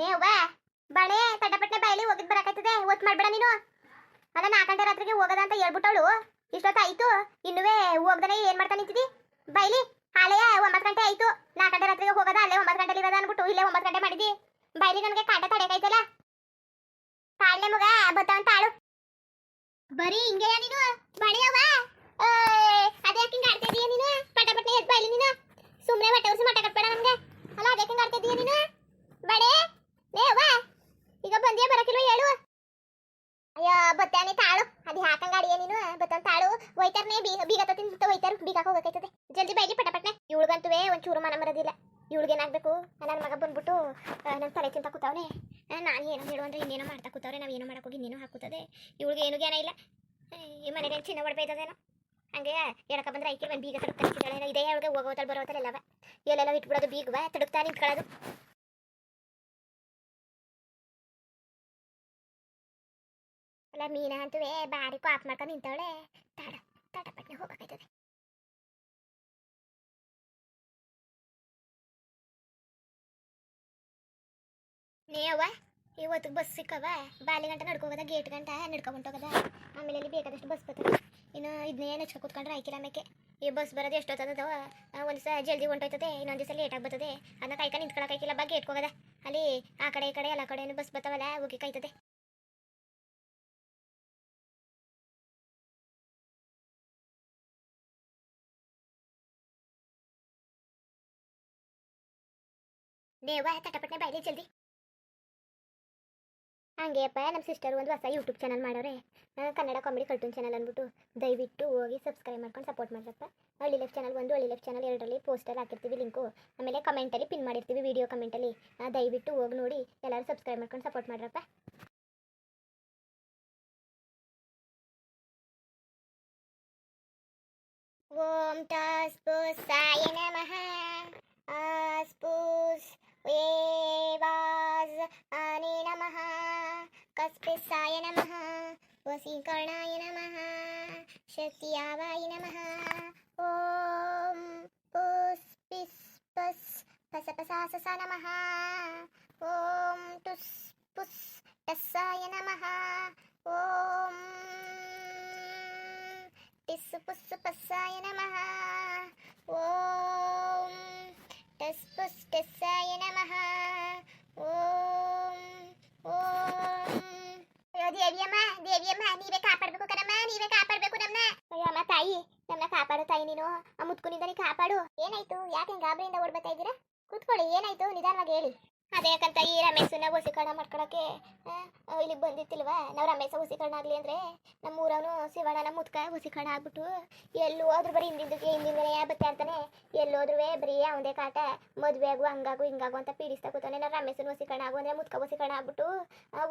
ನೇವ್ವ ಬಣೆ ತಟಪಟ್ನೆ ಬೈಲಿ ಹೋಗಿದ್ ಬರಕತ್ತದೆ ಒತ್ ಮಾಡ್ಬೇಡ ನೀನು. ಅಲ್ಲ ನಾಲ್ಕು ರಾತ್ರಿಗೆ ಹೋಗದ ಅಂತ ಹೇಳ್ಬಿಟ್ಟವಳು. ಇಷ್ಟೊತ್ತಾಯ್ತು ಇನ್ನುವೇ ಹೋಗ್ದನೆ ಏನ್ ಮಾಡ್ತಾ ನಿಂತಿದಿ? ಬೈಲಿ ಹಾಳೆಯ ಒಂಬತ್ತು ಗಂಟೆ ಆಯ್ತು. ನಾಲ್ಕು ಗಂಟೆ ರಾತ್ರಿಗೆ ಹೋಗದ, ಅಲ್ಲೇ ಒಂಬತ್ತು ಗಂಟೆ ಇರೋದ ಅನ್ಬಿಟ್ಟು ಇಲ್ಲೇ ಒಂಬತ್ತು ಗಂಟೆ ಮಾಡಿದಿ. ಬೈಲಿ ನನಗೆ ಕಾಟ ತಡೆಕೈತಲ್ಲ ತಾಳ್ನೆ ಮಗ ಬತ್ತಾವನ್ ತಾಳು ಬರೀ ಹಿಂಗೆಯ ನೀನು? ಬಡಿಯವ ಅದೇ ಯಾಕೆ ಆಡ್ತಾ ಇದೀಯ ನೀನು? ಪಟ ಪಟ ಎದ್ ಬೈಲಿ ನೀನು? ಸುಮ್ಮನೆ ಹೊಟ್ಟೆ ಉರ್ಸಿ ಮಟ್ಟ ಕಟ್ಬೇಡ ನನ್ಗೆ. ಅಲ್ಲ, ಅದೇ ಹಿಂಗ ಇದೀಯ ನೀನು? ಬಡೆ ನೇವ್ವ ಈಗ ಬಂದಿಯ ಬರಕಿಲ್ವ ಹೇಳು. ಅಯ್ಯೋ, ಬತ್ತಾನೆ ತಾಳು, ಅದು ಹಾಕಂಗ ಅಡಿಯ ನೀನು? ಬತ್ತಾನ ತಾಳು ಒಯ್ತಾರನೆ ಬೀಗ ಬೀಗ ತಿಂತ ಒಯ್ತಾರ ಬೀಗಾಕ ಹೋಗಕೈತದೆ. ಜಲ್ದಿ ಬೈಲಿ ಪಟ ಪಟ್ನೆ ಇವಳಿಗಂತುವೆ ಒಂಚೂರು ಚೂರು ಮನ ಮರದಿಲ್ಲ. ಇವಳಿಗೇನಾಗಬೇಕು ನನ್ನ ಮಗ ಬಂದ್ಬಿಟ್ಟು ನನ್ನ ತಲೆ ತಿಂತ ಕೂತಾವನೆ. ನಾನು ಏನೋ ಹೇಳು ಅಂದ್ರೆ ಇನ್ನೇನೋ ಮಾಡ್ತಾ ಕೂತವ್ರೆ, ನಾವು ಏನೋ ಮಾಡಕ್ ಹೋಗಿ ಇನ್ನೇನೋ ಹಾಕುತ್ತದೆ. ಇವಳಿಗೆ ಏನು ಜ್ಞಾನ ಇಲ್ಲ. ಈ ಮನೆಗೆ ಚಿನ್ನ ಹೊಡ್ಬೈತದೇನೋ ಹಂಗೆ ಎಡಕ ಬಂದ್ರೆ ಐಕೆ ಬಂದು ಬೀಗ ನಿಂತಿದ್ದಾಳೆ ಇದೇ ಅವಳಿಗೆ ಹೋಗೋತಲ್ ಬರೋತಲ್ ಎಲ್ಲವ. ಎಲ್ಲೆಲ್ಲ ಇಟ್ಬಿಡೋದು, ಬೀಗವ ತಡುತ್ತಾ ನಿಂತ್ಕೊಳ್ಳೋದು. ಅಲ್ಲ ಮೀನ ಅಂತುವೆ ಬಾರಿ ಕಾಪ್ ಮಾಡ್ಕೊಂಡು ನಿಂತವಳೆ. ತಡ ತಡಪಟ್ನೆ ಹೋಗಬೇಕಾಯ್ತದೆ ನೀವ ಇವತ್ತು ಬಸ್ ಸಿಕ್ಕವ? ಬಾಲಿ ಗಂಟ ನಡ್ಕೋಗದ, ಗೇಟ್ ಗಂಟ ನಡ್ಕೊಂಡೋಗದ ಆಮೇಲೆ ಅಲ್ಲಿ ಬೇಕಾದಷ್ಟು ಬಸ್ ಬರ್ತದೆ. ಇನ್ನು ಇದನ್ನೇ ನೆಚ್ಕೊ ಕೂತ್ಕೊಂಡ್ರೆ ಆಯ್ಕಿಲ್ಲ ಆಮೇಲೆ ಈ ಬಸ್ ಬರೋದು ಎಷ್ಟೊತ್ತದ ಒಂದು ದಿವಸ ಜಲ್ದಿ ಹೊಂಟೋಯ್ತದೆ, ಇನ್ನೊಂದು ದಿವಸ ಲೇಟ್ ಬರ್ತದೆ. ಅದನ್ನ ಕಾಯ್ಕ ನಿಂತ್ಕೊಳಕಾಯ್ಕಿಲ್ಲ ಬಾ ಗೇಟ್ ಹೋಗದ ಅಲ್ಲಿ ಆ ಕಡೆ ಈ ಕಡೆ ಎಲ್ಲ ಕಡೆ ಬಸ್ ಬರ್ತಾವಲ್ಲ, ಹೋಗಿ ಕಾಯ್ತದೆ. ದೇವ ತಟಪಟ್ನೆ ಬಾಯ್ಲಿ ಜಲ್ದಿ. ಹಂಗೆಯಪ್ಪ ನಮ್ಮ ಸಿಸ್ಟರ್ ಒಂದು ಹೊಸ ಯೂಟ್ಯೂಬ್ ಚಾನಲ್ ಮಾಡೋರೆ ಕನ್ನಡ ಕಾಮಿಡಿ ಕಲ್ತೂನ್ ಚಾನಲ್ ಅಂದ್ಬಿಟ್ಟು ದಯವಿಟ್ಟು ಹೋಗಿ ಸಬ್ಸ್ಕ್ರೈಬ್ ಮಾಡ್ಕೊಂಡು ಸಪೋರ್ಟ್ ಮಾಡ್ರಪ್ಪ. ಹಳ್ಳಿ ಲೈಫ್ ಚಾನಲ್ ಒಂದು, ಹಳ್ಳಿ ಲೈಫ್ ಚಾನಲ್ ಎರಡರಲ್ಲಿ ಪೋಸ್ಟರ್ ಹಾಕಿರ್ತೀವಿ ಲಿಂಕು ಆಮೇಲೆ ಕಮೆಂಟಲ್ಲಿ ಪಿನ್ ಮಾಡಿರ್ತೀವಿ ವಿಡಿಯೋ ಕಮೆಂಟಲ್ಲಿ ದಯವಿಟ್ಟು ಹೋಗಿ ನೋಡಿ, ಎಲ್ಲರೂ ಸಬ್ಸ್ಕ್ರೈಬ್ ಮಾಡ್ಕೊಂಡು ಸಪೋರ್ಟ್ ಮಾಡ್ರಪ್ಪ. ಓಂ ಟಾಸ್ಪುಸಾಯ ನಮಃ వెంకటేశాయ నమ వసీకరణాయ నమ శక్తియావాయ నమ. ఓం పుస్ పిస్ పస్ పసపసాసస నమ. ఓం టుస్ పుస్ టస్సాయ నమ. ఓం టిస్ పుస్ పస్సాయ నమ. ఓం టస్ పుస్ టస్సాయ నమ. ದೇವಿಯಮ್ಮ ದೇವಿಯಮ್ಮ, ನೀವೇ ಕಾಪಾಡ್ಬೇಕು ಕಣಮ್ಮ, ನೀವೇ ಕಾಪಾಡ್ಬೇಕು ನಮ್ಮ ಅಯ್ಯೋ ಅಮ್ಮ ತಾಯಿ ನಮ್ಮನ್ನ ಕಾಪಾಡು ತಾಯಿ ನೀನು. ಆ ಮುತ್ಕುನಿಂದ ಕಾಪಾಡು. ಏನಾಯ್ತು? ಯಾಕೆ ಗಾಬರಿಯಿಂದ ಓಡ್ಬತ್ತಾ ಇದ್ದೀರಾ? ಕೂತ್ಕೊಳ್ಳಿ, ಏನಾಯ್ತು? ನಿಧಾನವಾಗಿ ಹೇಳಿ. ಅದೇ ಯಾಕಂತ ಈ ರಮೇಶನ ವಸೀಕರಣ ಮಾಡ್ಕೊಳಕ್ಕೆ ಇಲ್ಲಿಗೆ ಬಂದಿತ್ತಿಲ್ವ? ನಾವು ರಮೇಶ ವಸೀಕರಣ ಆಗ್ಲಿ ಅಂದ್ರೆ ನಮ್ಮ ಊರವನು ಶಿವಣ್ಣನ ಮುತ್ಕ ವಸೀಕರಣ ಆಗ್ಬಿಟ್ಟು ಎಲ್ಲೂ ಹೋದ್ರು ಬರೀ ಹಿಂದಿಂದಕ್ಕೆ ಹಿಂದಿಂದನೇ ಬತ್ತೆ ಅಂತಾನೆ ಎಲ್ಲೋದ್ರೂ ಬರೀ ಅವಂದೇ ಕಾಟ ಮದುವೆ ಆಗು ಹಂಗಾಗು, ಹಿಂಗಾಗು ಅಂತ ಪೀಡಿಸ್ತಾ ಕೂತಾನೆ. ನಾವು ರಮೇಶನ ವಸೀಕರಣ ಆಗು ಅಂದ್ರೆ ಮುತ್ಕ ವಸೀಕರಣ ಆಗ್ಬಿಟ್ಟು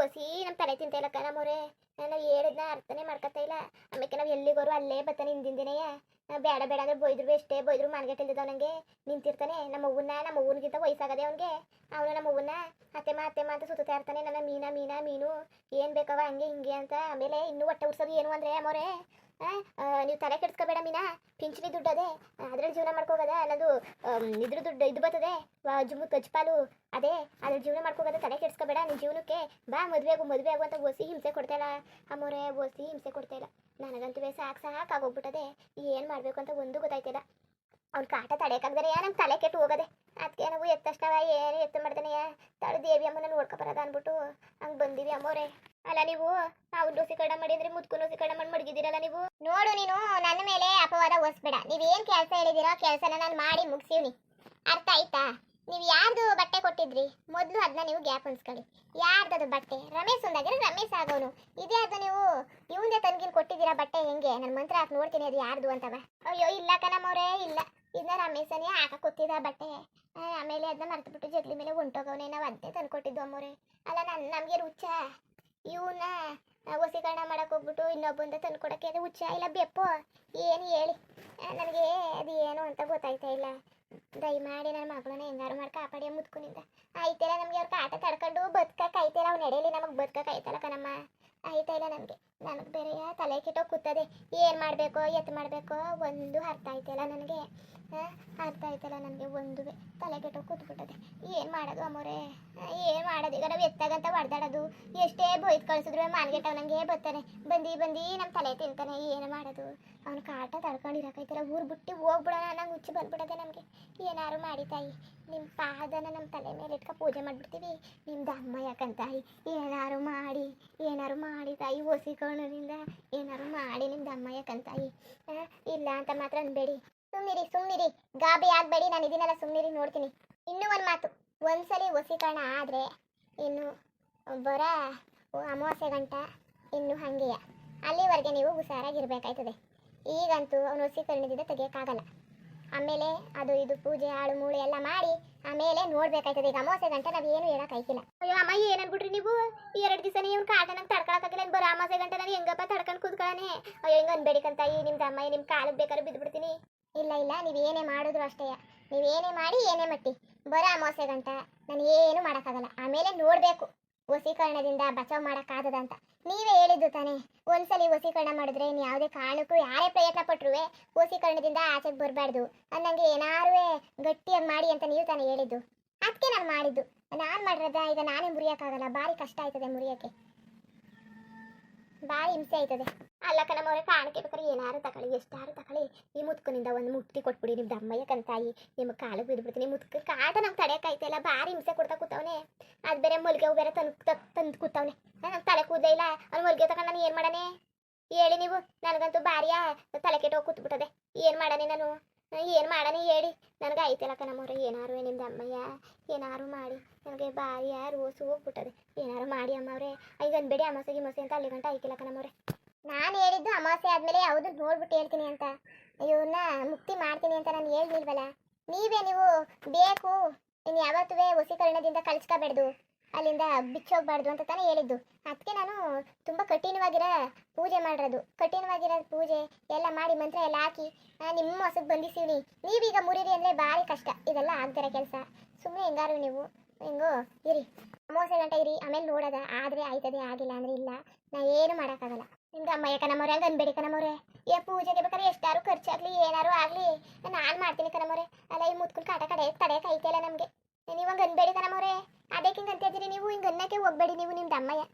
ವಸಿ ನಮ್ಮ ತಲೆ ತಿಂತ ಇಲ್ಲಕ್ಕ ನಮ್ಮವ್ರೆ ನಾವು ಹೇಳಿದ್ನ ಅರ್ಥನೇ ಮಾಡ್ಕೊತಾ ಇಲ್ಲ. ಆಮೇಲೆ ನಾವು ಎಲ್ಲಿಗೋರು ಅಲ್ಲೇ ಬರ್ತಾನೆ ಹಿಂದಿಂದಿನೆಯ. ಬೇಡ ಬೇಡ ಅಂದ್ರೆ ಬೈದ್ರು ಎಷ್ಟೇ ಬೈದ್ರು ಮನೆಗೆ ತಿಳಿದವ ನನಗೆ ನಿಂತಿರ್ತಾನೆ, ನಮ್ಮ ಅವ್ವನ್ನ ನಮ್ಮ ಅವ್ವನಿಗಿಂತ ವಯಸ್ಸಾಗದೆ ಅವನಿಗೆ. ಅವನು ನಮ್ಮ ಅವ್ವನ್ನ ಅತ್ತೆಮ್ಮ ಅತ್ತೆಮ್ಮ ಅಂತ ಸುತ್ತಾ ಇರ್ತಾನೆ, ನನ್ನ ಮೀನಾ ಮೀನಾ, ಮೀನು. ಏನ್ ಬೇಕವ, ಹಂಗೆ, ಹಿಂಗೆ ಅಂತ. ಆಮೇಲೆ ಇನ್ನೂ ಹೊಟ್ಟೆ ಉಡ್ಸೋದು ಏನು ಅಂದರೆ ಅಮ್ಮವ್ರೆ ನೀವು ತಲೆ ಕೆಡ್ಸ್ಕೋಬೇಡ ಮೀನಾ, ಪಿಂಚಣಿ ದುಡ್ಡು ಅದೇ. ಅದ್ರಲ್ಲಿ ಜೀವನ ಮಾಡ್ಕೋಗದ, ನಂದು ಇದ್ರ ದುಡ್ಡು ಇದು ಬರ್ತದೆ. ಜುಮ್ಮು ಕಜ್ಪಾಲು ಅದೇ. ಅದ್ರ ಜೀವನ ಮಾಡ್ಕೋಗದ, ತಲೆ ಕೆಡ್ಸ್ಕೋಬೇಡ ನಿನ್ನ ಜೀವನಕ್ಕೆ. ಬಾ, ಮದ್ವೆ ಆಗು, ಮದುವೆ ಆಗು ಅಂತ ಓಸಿ ಹಿಂಸೆ ಕೊಡ್ತಾ ಇಲ್ಲ. ಅಮ್ಮೋರೆ, ಓಸಿ ಹಿಂಸೆ ಕೊಡ್ತಾ ಇಲ್ಲ. ನನಗಂತೂ ಸಾಕು ಸಾಕಾಗೋಗ್ಬಿಟ್ಟದೆ ಏನು ಮಾಡಬೇಕು ಅಂತ ಒಂದು ಗೊತ್ತಾಯ್ತಿಲ್ಲ. ಅವ್ನ ಕಾಟ ತಡೆಯಕ್ಕಾಗ್ದರೆ ನಮ್ಮ ತಲೆ ಕೆಟ್ಟು ಹೋಗದೆ. ಅದಕ್ಕೆ ನಾವು ಎತ್ತಷ್ಟವ ಏನು ಎತ್ತು ಮಾಡ್ತಾನೆ ತಾಳು ದೇವಿ ಅಮ್ಮನ ಬರೋದ ಅಂದ್ಬಿಟ್ಟು ಹಂಗೆ ಬಂದೀವಿ ಅಮ್ಮೋರೆ ಅಲ್ಲ ನೀವು, ನಾವು ದೋಸೆ ಕಡ ಮಾಡಿ ಅಂದ್ರೆ ಮುದ್ಕು ದೋಸೆ ಕಡ ಮಾಡಿ ಮಡಗಿದ್ದೀರಲ್ಲ ನೀವು? ನೋಡು ನೀನು, ನನ್ನ ಮೇಲೆ ಅಪವಾದ ಹೊಸ್ಬೇಡ. ನೀವೇನು ಕೆಲಸ ಹೇಳಿದಿರೋ ಕೆಲಸನ ನಾನು ಮಾಡಿ ಮುಗಿಸೀವ್ನಿ ಅರ್ಥ ಆಯ್ತಾ? ನೀವು ಯಾರ್ದು ಬಟ್ಟೆ ಕೊಟ್ಟಿದ್ರಿ? ಮೊದಲು ಅದನ್ನ ನೀವು ಗ್ಯಾಪ್ ಅನ್ಸ್ಕೊಳ್ಳಿ ಯಾರ್ದದು ಬಟ್ಟೆ? ರಮೇಶ್ ಒಂದಾಗಿರೋ ರಮೇಶ್ ಆಗೋನು. ಇದೇ ಅದು ನೀವು ಇವಂದೇ ತನಗಿನ ಕೊಟ್ಟಿದ್ದೀರಾ ಬಟ್ಟೆ ಹೆಂಗೆ? ನನ್ನ ಮಂತ್ರ ಹಾಕಿ ನೋಡ್ತೀನಿ, ಅದು ಯಾರ್ದು ಅಂತವ. ಅಯ್ಯೋ, ಇಲ್ಲ ಕಣಮ್ಮವ್ರೇ, ಇಲ್ಲ. ಇದನ್ನ ರಮೇಶನೇ ಹಾಕ ಕೊತ್ತಿದ ಬಟ್ಟೆ. ಆಮೇಲೆ ಅದನ್ನ ಮರ್ತುಬಿಟ್ಟು ಜಗ್ಲಿ ಮೇಲೆ ಹೊಂಟೋಗವನೇ ನಾವು ಅದನ್ನೇ ತಂದ್ಕೊಟ್ಟಿದ್ದು ಅಮ್ಮವ್ರೆ. ಅಲ್ಲ ನನ್ನ ನಮಗೆ ಹುಚ್ಚ? ಇವನ್ನ ವಸೀಕರಣ ಮಾಡಕ್ ಹೋಗ್ಬಿಟ್ಟು ಇನ್ನೊಬ್ಬಂದ ತಂದ್ಕೊಡಕ್ಕೆ ಅದು ಹುಚ್ಚ? ಇಲ್ಲ, ಬೆಪ್ಪು, ಏನು ಹೇಳಿ? ನನಗೆ ಅದು ಏನು ಅಂತ ಗೊತ್ತಾಯ್ತಾ ಇಲ್ಲ. ದಯಮಾಡಿ ನನ್ನ ಮಗಳನ್ನ ಹೆಂಗಾರು ಮಾಡಿ ಕಾಪಾಡಿ ಮುತ್ಕೊಂಡಿದ್ದ ಆಯ್ತಲ್ಲ ನಮಗೆ ಅವ್ರ ಕಾಟ ತಡ್ಕೊಂಡು ಬದುಕಕ್ಕೆ ಆಯ್ತಲ್ಲ ಅವ್ನು ನಡೆಯಲಿ ನಮಗೆ ಬದುಕಕ್ಕೆ ಆಯ್ತಲ್ಲ ಕಣಮ್ಮ. ಆಯ್ತಾ ಇಲ್ಲ ನಮಗೆ. ನನಗೆ ಬೇರೆ ತಲೆ ಕೆಟ್ಟೋ ಕೂತದೆ. ಏನು ಮಾಡಬೇಕು ಎತ್ತು ಮಾಡಬೇಕು? ಒಂದು ಅರ್ಥ ಆಯ್ತಲ್ಲ ನನಗೆ. ಅರ್ಥ ಆಯ್ತಲ್ಲ ನನಗೆ ಒಂದು ತಲೆ ಕೆಟ್ಟೋ ಕೂತ್ಬಿಟ್ಟದೆ. ಏನು ಮಾಡೋದು ಅಮ್ಮೋರೆ ಏನು ಮಾಡೋದು? ಈಗ ನಾವು ಎತ್ತಾಗಂತ ಹೊಡೆದಾಡೋದು. ಎಷ್ಟೇ ಬೊಯ್ದು ಕಳಿಸಿದ್ರು ಮಾನ್ಗೆಟ್ಟವ್ ನನಗೆ ಬರ್ತಾನೆ. ಬಂದು ಬಂದು ನಮ್ಮ ತಲೆ ತಿಂತಾನೆ. ಏನು ಮಾಡೋದು? ಅವ್ನ ಕಾಟ ತಡ್ಕೊಂಡಿರಕೈತಲ್ಲ ಊರು ಬಿಟ್ಟು ಹೋಗ್ಬಿಡೋಣ ನಂಗೆ ಹುಚ್ಚು ಬಂದ್ಬಿಡದೆ ನಮಗೆ ಏನಾರು ಮಾಡಿ ತಾಯಿ. ನಿಮ್ಮ ಪಾದನ ನಮ್ಮ ತಲೆ ಮೇಲೆ ಇಟ್ಕೊ ಪೂಜೆ ಮಾಡಿಬಿಡ್ತೀವಿ. ನಿಮ್ದು ಅಮ್ಮ ಯಾಕಂತಾಯಿ ಏನಾರು ಮಾಡಿ ಏನಾರು ಮಾಡಿ ತಾಯಿ. ಒಸಿ ಕೋಣದಿಂದ ಏನಾರು ಮಾಡಿ ನಿಮ್ದು ದಮ್ಮಯ್ಯ ಕಂತಾಯಿ. ಇಲ್ಲ ಅಂತ ಮಾತ್ರ ಅನ್ಬೇಡಿ. ಸುಮ್ಮನಿರಿ ಸುಮ್ಮನಿರಿ ಗಾಬಿ ಆಗಬೇಡಿ. ನಾನು ಇದನ್ನೆಲ್ಲ ಸುಮ್ಮನಿರಿ ನೋಡ್ತೀನಿ. ಇನ್ನೂ ಒಂದು ಮಾತು. ಒಂದ್ಸಲಿ ವಸೀಕರಣ ಆದರೆ ಇನ್ನು ಬರ ಅಮಾವಾಸ್ಯೆ ಗಂಟ ಇನ್ನು ಹಾಗೆಯೇ. ಅಲ್ಲಿವರೆಗೆ ನೀವು ಹುಷಾರಾಗಿರ್ಬೇಕಾಯ್ತದೆ. ಈಗಂತೂ ಅವನು ವಸೀಕರಣದಿಂದ ತೆಗಿಯೋಕ್ಕಾಗಲ್ಲ. ಆಮೇಲೆ ಅದು ಇದು ಪೂಜೆ ಹಾಳು ಮೂಳೆ ಎಲ್ಲ ಮಾಡಿ ಆಮೇಲೆ ನೋಡ್ಬೇಕಾಯ್ತದೆ. ಈಗ ಅಮಾವಾಸ್ಯೆ ಗಂಟೆ ನಾವು ಏನು ಹೇಳಕ್ಕಾಯ್ತಿಲ್ಲ ಅಯ್ಯೋ ಅಮ್ಮ ಏನನ್ಬಿಟ್ರಿ ನೀವು? ಎರಡು ದಿವಸ ನೀವು ಕಾಟ ನಂಗೆ ತಡ್ಕೊಳಕ್ಕಾಗಿಲ್ಲ ಬರೋ ಅಮಾವಾಸ್ಯೆ ಗಂಟೆ ನಾನು ಹೆಂಗಪ್ಪ ತಡ್ಕೊಂಡು ಕೂತ್ಕೊಳ್ಳೋಣ ಅಯ್ಯೋ ಹಿಂಗೆ ಅನ್ಬೇಡಿಕಂತ ಈ ನಿಮ್ದು ಅಮ್ಮ ನಿಮ್ಮ ಕಾಲಕ್ಕೆ ಬೇಕಾದ್ರೆ ಬಿದ್ದುಬಿಡ್ತೀನಿ ಇಲ್ಲ ಇಲ್ಲ ನೀವು ಏನೇ ಮಾಡಿದ್ರು ಅಷ್ಟೇ. ನೀವು ಏನೇ ಮಾಡಿ ಏನೇ ಮಟ್ಟಿ. ಬರೋ ಅಮಾವಾಸ್ಯೆ ಗಂಟ ನಾನು ಏನು ಮಾಡೋಕ್ಕಾಗಲ್ಲ ಆಮೇಲೆ ನೋಡಬೇಕು. ವಸೀಕರಣದಿಂದ ಬಚಾವ್ ಮಾಡೋಕ್ಕಾಗದ ಅಂತ. ನೀವೇ ಹೇಳಿದ್ದು ತಾನೇ. ಒಂದ್ಸಲಿ ವಸೀಕರಣ ಮಾಡಿದ್ರೆ ಇನ್ನು ಯಾವುದೇ ಕಾರಣಕ್ಕೂ ಯಾರೇ ಪ್ರಯತ್ನ ಪಟ್ಟರು ವಸೀಕರಣದಿಂದ ಆಚೆಗೆ ಬರಬಾರ್ದು ಅನ್ನಂಗೆ ಏನಾರು ಗಟ್ಟಿಯಾಗಿ ಮಾಡಿ ಅಂತ ನೀವು ತಾನೇ ಹೇಳಿದ್ದು. ಅದಕ್ಕೆ ನಾನು ಮಾಡಿದ್ದು. ನಾನು ಮಾಡಿರೋದ? ಈಗ ನಾನೇ ಮುರಿಯೋಕ್ಕಾಗಲ್ಲ. ಭಾರಿ ಕಷ್ಟ ಆಯ್ತದೆ ಮುರಿಯೋಕ್ಕೆ. ಭಾರಿ ಹಿಂಸೆ ಆಯ್ತದೆ. ಅಲ್ಲ ಕಣಮ್ಮವ್ರೆ ಕಾಣಿಕೆ ಬೇಕಾದ್ರೆ ಏನಾರು ತಗೊಳ್ಳಿ ಎಷ್ಟಾರು ತಗೊಳ್ಳಿ. ಈ ಮುತ್ಕನಿಂದ ಒಂದು ಮುಟ್ಟಿ ಕೊಟ್ಬಿಡಿ ನಿಮ್ಮ ದಮ್ಮಯ್ಯ ಕಂತಾಯಿ ನಿಮ್ಮ ಕಾಲಿಗೆ ಬಿದ್ದುಬಿಡ್ತೀನಿ ಮುತ್ಕ ಕಾಟ ನಮ್ಗೆ ಐತಲ್ಲ ಭಾರಿ ಹಿಂಸೆ ಕೊಡ್ತಾ ಕೂತವನೆ. ಅದು ಬೇರೆ ಮುಲ್ಗೆ ಬೇರೆ ತಂದು ತಂದು ಕೂತವನೆ. ನಂಗೆ ತಲೆ ಕೂದಲೇ ಇಲ್ಲ. ಅವ್ನು ಮುಲ್ಗೆ ತಗೊಂಡು ನಾನು ಏನು ಮಾಡನೆ ಹೇಳಿ ನೀವು. ನನಗಂತೂ ಭಾರಿಯ ತಲೆ ಕೆಟ್ಟು ಕೂತ್ಬಿಟ್ಟದೆ. ಏನು ಮಾಡನೆ ನಾನು? ಏನು ಮಾಡೋಣ ಹೇಳಿ. ನನಗೆ ಐತಿಲ್ಲ ನಮ್ಮವ್ರೆ ಏನಾರು ನಿಮ್ದು ಅಮ್ಮಯ್ಯ, ಏನಾರು ಮಾಡಿ. ನನಗೆ ಭಾರಿಯ ರೋಸು ಹೋಗ್ಬಿಟ್ಟದೆ. ಏನಾರು ಮಾಡಿ ಅಮ್ಮವ್ರೆ. ಈಗ ಅನ್ಬೇಡಿ ಅಮಾಸೆ ಗಿಮಾಸೆ ಅಂತ ಅಲ್ಲಿ ಗಂಟ ಐತಿಲ್ಲಕ್ಕ ನಮ್ಮವ್ರೆ ನಾನು ಹೇಳಿದ್ದು ಅಮಾವಾಸ್ಯೆ ಆದಮೇಲೆ ಯಾವುದು ನೋಡ್ಬಿಟ್ಟು ಹೇಳ್ತೀನಿ ಅಂತ. ಇವನ್ನ ಮುಕ್ತಿ ಮಾಡ್ತೀನಿ ಅಂತ ನಾನು ಹೇಳಿಲ್ವಲ್ಲ ನೀವೇ ನೀವು ಬೇಕು. ಇನ್ನು ಯಾವತ್ತೂ ವಸೀಕರಣದಿಂದ ಕಳ್ಸ್ಕೋಬೇಡ್ದು. ಅಲ್ಲಿಂದ ಬಿಚ್ಚೋಗ್ಬಾರ್ದು ಅಂತ ತಾನೇ ಹೇಳಿದ್ದು. ಅದಕ್ಕೆ ನಾನು ತುಂಬ ಕಠಿಣವಾಗಿರೋ ಪೂಜೆ ಮಾಡಿರೋದು. ಕಠಿಣವಾಗಿರೋ ಪೂಜೆ ಎಲ್ಲ ಮಾಡಿ ಮಂತ್ರ ಎಲ್ಲ ಹಾಕಿ ನಿಮ್ಮ ಹೊಸದು ಬಂದಿದ್ದೀವಿ ನೀವೀಗ ಮುರಿರಿ ಅಂದರೆ ಭಾರಿ ಕಷ್ಟ. ಇದೆಲ್ಲ ಆಗ್ದಿರೋ ಕೆಲಸ. ಸುಮ್ಮನೆ ಹೆಂಗಾರು ನೀವು. ಹೆಂಗೋ, ಇರಿ. ಅಮಾವಾಸ್ಯೆ ಗಂಟೆ ಇರಿ. ಆಮೇಲೆ ನೋಡೋದ. ಆದರೆ ಆಯ್ತದೆ, ಆಗಿಲ್ಲ ಅಂದರೆ ಇಲ್ಲ. ನಾ ಏನು ಮಾಡೋಕ್ಕಾಗಲ್ಲ. ನಿಮ್ಗೆ ಯಾಕ ನಮ್ಮವ್ರೆ ಹಂಗೆ ಅನ್ಬೇಡಿ ಕಣಮವ್ರೆ ಏ ಪೂಜೆಗೆ ಬೇಕಾದ್ರೆ ಎಷ್ಟಾರು ಖರ್ಚಾಗ್ಲಿ ಏನಾರು ಆಗಲಿ. ನಾನು ಮಾಡ್ತೀನಿ ಕಣಮೋರೆ ಅಲ್ಲ, ಈ ಮುತ್ಕೊಂಡು ಕಾಟ ಕಡೆ ತಡೆಯಕ್ಕೆ ಐತಿಲ್ಲ ನಮಗೆ. ನೀವು ಹಂಗೆ ಅನ್ಬೇಡಿ ಕಣಮವ್ರೆ ಅದಕ್ಕೆ ಹಿಂಗೆ ನೀವು? ಹಿಂಗೆ ಅನ್ನಕ್ಕೆ ಹೋಗ್ಬೇಡಿ ನೀವು ನಿಮ್ದು ಅಮ್ಮಯ್ಯ.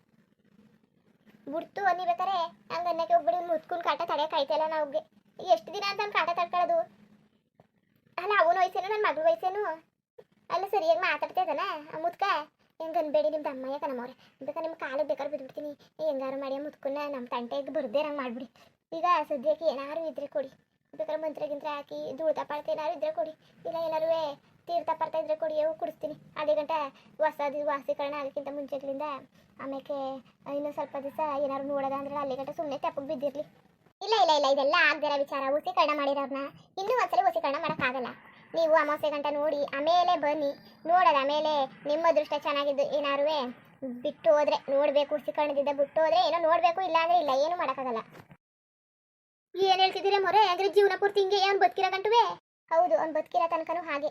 ಬಿಡ್ತು ಅನ್ನಿಬೇಕಾರೆ ಹಂಗೆ ಅನ್ನಕ್ಕೆ ಹೋಗ್ಬೇಡಿ ಮುತ್ಕೊಂಡು ಕಾಟ ತಡೆಯಕ್ಕೆ ಐತಿಲ್ಲ ನಾವ್ಗೆ. ಎಷ್ಟು ದಿನ ಅಂತ ಕಾಟ ತಡ್ಕೊಳ್ಳೋದು ಅಲ್ಲ, ಅವನ ವಯಸ್ಸೇನು ನನ್ನ ಮಗಳ ವಯಸ್ಸೇನು? ಅಲ್ಲ, ಸರಿಯಾಗಿ ಮಾತಾಡ್ತಾ ಆ ಮುತ್ಕ? ಹೆಂಗೆ ಅನ್ಬೇಡಿ ನಿಮ್ದು ಅಮ್ಮಯ್ಯ ಕಣಮ್ಮವ್ರೆ ಬೇಕಾದ್ರೆ ನಿಮ್ಮ ಕಾಲಿಗೆ ಬೇಕಾದ್ರೆ ಬಿದ್ಬಿಡ್ತೀನಿ ಹೆಂಗಾರು ಮಾಡಿ ಮುತ್ಕನ್ನ ನಮ್ಮ ತಂಟೆಗೆ ಬರ್ದೇ ಹಂಗೆ ಮಾಡಿಬಿಡಿ. ಈಗ ಸದ್ಯಕ್ಕೆ ಏನಾರು ಇದ್ರೆ ಕೊಡಿ. ಬೇಕಾದ್ರೆ ಮಂತ್ರ ಗಿಂತ್ರ ಹಾಕಿ, ಧೂಳ್ತ ಪಾಳ್ತ ಏನಾರು ಇದ್ರೆ ಕೊಡಿ. ಇಲ್ಲ, ಏನಾರು ತೀರ್ಥ ಬರ್ತಾ ಇದ್ರೆ ಕೊಡಿ, ಅವು ಕುಡಿಸ್ತೀನಿ. ಅದೇ ಗಂಟೆ ಹೊಸದು ವಾಸೀಕರಣ ಅದಕ್ಕಿಂತ ಮುಂಚೆಗಳಿಂದ ಆಮೇಲೆ ಇನ್ನೂ ಸ್ವಲ್ಪ ದಿವಸ ಏನಾದ್ರು ನೋಡೋದ ಅಂದ್ರೆ ಅಲ್ಲಿ ಗಂಟೆ ಸುಮ್ಮನೆ ತಪ್ಪಗೆ ಬಿದ್ದಿರಲಿ. ಇಲ್ಲ ಇಲ್ಲ ಇಲ್ಲ, ಇದೆಲ್ಲ ಆಗದಿರೋ ವಿಚಾರ. ವಸೀಕರಣ ಮಾಡಿರೋರ್ನ ಇನ್ನೂ ಒಂದ್ಸಲ ವಸೀಕರಣ ಮಾಡೋಕ್ಕಾಗಲ್ಲ. ನೀವು ಅಮಾವಾಸ್ಯೆ ಗಂಟೆ ನೋಡಿ, ಆಮೇಲೆ ಬನ್ನಿ. ನೋಡೋದ ಆಮೇಲೆ ನಿಮ್ಮ ಅದೃಷ್ಟ ಚೆನ್ನಾಗಿದ್ದು ಏನಾರು ಬಿಟ್ಟು ಹೋದ್ರೆ, ನೋಡಬೇಕು ವಸೀಕರಣದಿಂದ ಬಿಟ್ಟು ಹೋದ್ರೆ ಏನೋ ನೋಡಬೇಕು, ಇಲ್ಲ ಅಂದ್ರೆ ಇಲ್ಲ, ಏನು ಮಾಡೋಕ್ಕಾಗಲ್ಲ. ಏನ್ ಹೇಳ್ತಿದ್ದೀರಾ ಮೊರೆ ಅಂದ್ರೆ ಜೀವನ ಪೂರ್ತಿ ಹಿಂಗೆ, ಏನ್ ಬದುಕಿರೋ ಗಂಟುವೆ? ಹೌದು, ಅವ್ನು ಬದುಕಿರೋ ತನಕನೂ ಹಾಗೆ.